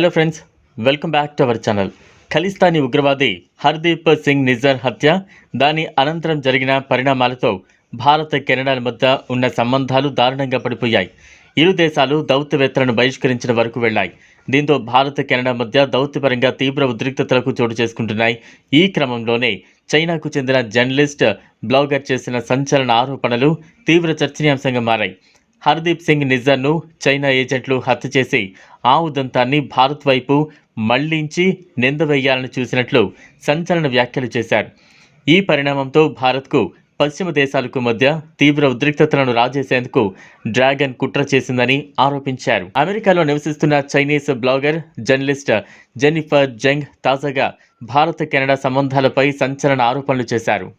Hello friends welcome back to our channel Khalistani ఉగ్రవాది హర్దీప్ సింగ్ నిజర్ హత్య దాని అనంతరం జరిగిన పరిణామాలతో భారత్ కెనడాల మధ్య ఉన్న సంబంధాలు దారుణంగా పడిపోయాయి. ఇరు దేశాలు దౌత్యవేత్తలను బహిష్కరించిన వరకు వెళ్ళాయి దీంతో భారత్ కెనడా మధ్య దౌత్యపరంగా తీవ్ర ఉద్రిక్తతలకు చోటు చేసుకుంటున్నాయి. ఈ క్రమంలోనే చైనాకు చెందిన జర్నలిస్ట్ బ్లాగర్ చేసిన సంచలన ఆరోపణలు తీవ్ర చర్చనీయాంశంగా మారాయి. హర్దీప్ సింగ్ నిజాను చైనా ఏజెంట్లు హత్య చేసి ఆ ఉదంతాన్ని భారత్ వైపు మళ్ళించి నింద వేయాలని చూసినట్లు సంచలన వ్యాఖ్యలు చేశారు. ఈ పరిణామంతో భారత్కు పశ్చిమ దేశాలకు మధ్య తీవ్ర ఉద్రిక్తతలను రాజేసేందుకు డ్రాగన్ కుట్ర చేసిందని ఆరోపించారు. అమెరికాలో నివసిస్తున్న Chinese blogger journalist Jennifer Zeng తాజాగా భారత కెనడా సంబంధాలపై సంచలన ఆరోపణలు చేశారు.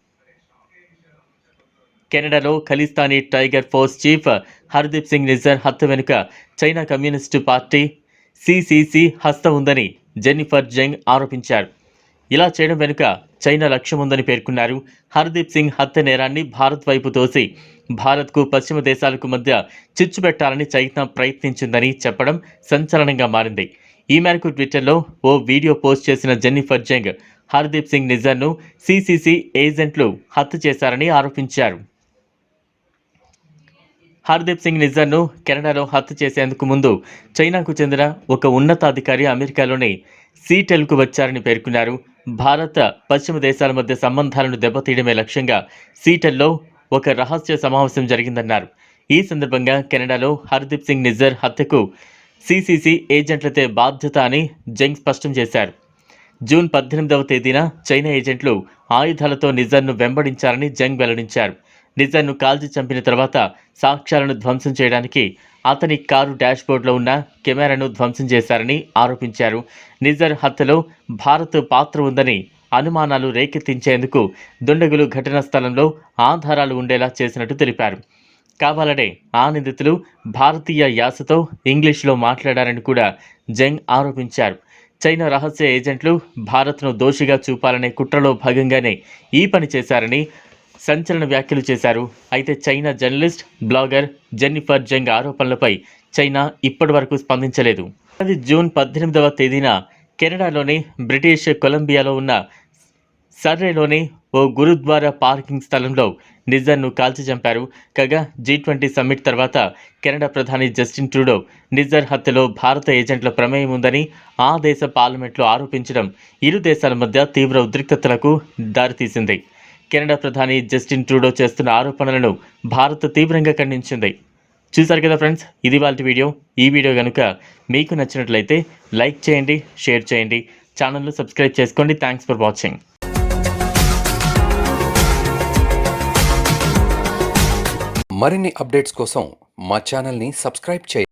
కెనడాలో Khalistani tiger force chief Hardeep Singh Nijjar హత్య వెనుక చైనా కమ్యూనిస్టు పార్టీ సిసిసి హస్తం ఉందని జెన్నిఫర్ జంగ్ ఆరోపించారు. ఇలా చేయడం వెనుక చైనా లక్ష్యం ఉందని పేర్కొన్నారు. హర్దీప్ సింగ్ హత్య నేరాన్ని భారత్ వైపు తోసి భారత్కు పశ్చిమ దేశాలకు మధ్య చిచ్చు పెట్టాలని చైనా ప్రయత్నించిందని చెప్పడం సంచలనంగా మారింది. ఈ మేరకు ట్విట్టర్లో ఓ వీడియో పోస్ట్ చేసిన జెన్నిఫర్ జంగ్ హర్దీప్ సింగ్ నిజర్ను సిసిసి ఏజెంట్లు హత్య చేశారని ఆరోపించారు. హర్దీప్ సింగ్ నిజర్ను కెనడాలో హత్య చేసేందుకు ముందు చైనాకు చెందిన ఒక ఉన్నతాధికారి అమెరికాలోని సీటెల్కు వచ్చారని పేర్కొన్నారు. భారత పశ్చిమ దేశాల మధ్య సంబంధాలను దెబ్బతీయడమే లక్ష్యంగా సీటెల్లో ఒక రహస్య సమావేశం జరిగిందన్నారు. ఈ సందర్భంగా కెనడాలో హర్దీప్ సింగ్ నిజర్ హత్యకు సిసిసి ఏజెంట్లతే బాధ్యత అని జంగ్ స్పష్టం చేశారు. జూన్ పద్దెనిమిదవ తేదీన చైనా ఏజెంట్లు ఆయుధాలతో నిజర్ను వెంబడించారని జంగ్ వెల్లడించారు. నిజర్ను కాల్చి చంపిన తర్వాత సాక్ష్యాలను ధ్వంసం చేయడానికి అతని కారు డాష్బోర్డ్లో ఉన్న కెమెరాను ధ్వంసం చేశారని ఆరోపించారు. నిజర్ హత్యలో భారత్ పాత్ర ఉందని అనుమానాలు రేకెత్తించేందుకు దుండగులు ఘటనా స్థలంలో ఆధారాలు ఉండేలా చేసినట్టు తెలిపారు. కావాలనే ఆ నిందితులు భారతీయ యాసతో ఇంగ్లీష్లో మాట్లాడారని కూడా జంగ్ ఆరోపించారు. చైనా రహస్య ఏజెంట్లు భారత్ను దోషిగా చూపాలనే కుట్రలో భాగంగానే ఈ పని చేశారని సంచలన వ్యాఖ్యలు చేశారు. అయితే China journalist blogger Jennifer Zeng ఆరోపణలపై చైనా ఇప్పటివరకు స్పందించలేదు. అది జూన్ పద్దెనిమిదవ తేదీన కెనడాలోని బ్రిటిష్ కొలంబియాలో ఉన్న సర్రేలోని ఓ గురుద్వారా పార్కింగ్ స్థలంలో నిజర్ను కాల్చి చంపారు కాగా జీ ట్వంటీ సమ్మిట్ తర్వాత కెనడా ప్రధాని జస్టిన్ ట్రూడో నిజర్ హత్యలో భారత ఏజెంట్ల ప్రమేయం ఉందని ఆ దేశ పార్లమెంట్లో ఆరోపించడం ఇరు దేశాల మధ్య తీవ్ర ఉద్రిక్తతలకు దారితీసింది. కెనడా ప్రధాని జస్టిన్ ట్రూడో చేస్తున్న ఆరోపణలను భారత్ తీవ్రంగా ఖండించింది. చూసారు కదా ఫ్రెండ్స్ ఇది వాళ్ళ వీడియో. ఈ వీడియో కనుక మీకు నచ్చినట్లయితే లైక్ చేయండి షేర్ చేయండి ఛానల్ను సబ్స్క్రైబ్ చేసుకోండి. థ్యాంక్స్ ఫర్ వాచింగ్ మరిన్ని అప్డేట్స్ కోసం మా ఛానల్ని సబ్స్క్రైబ్ చేయండి.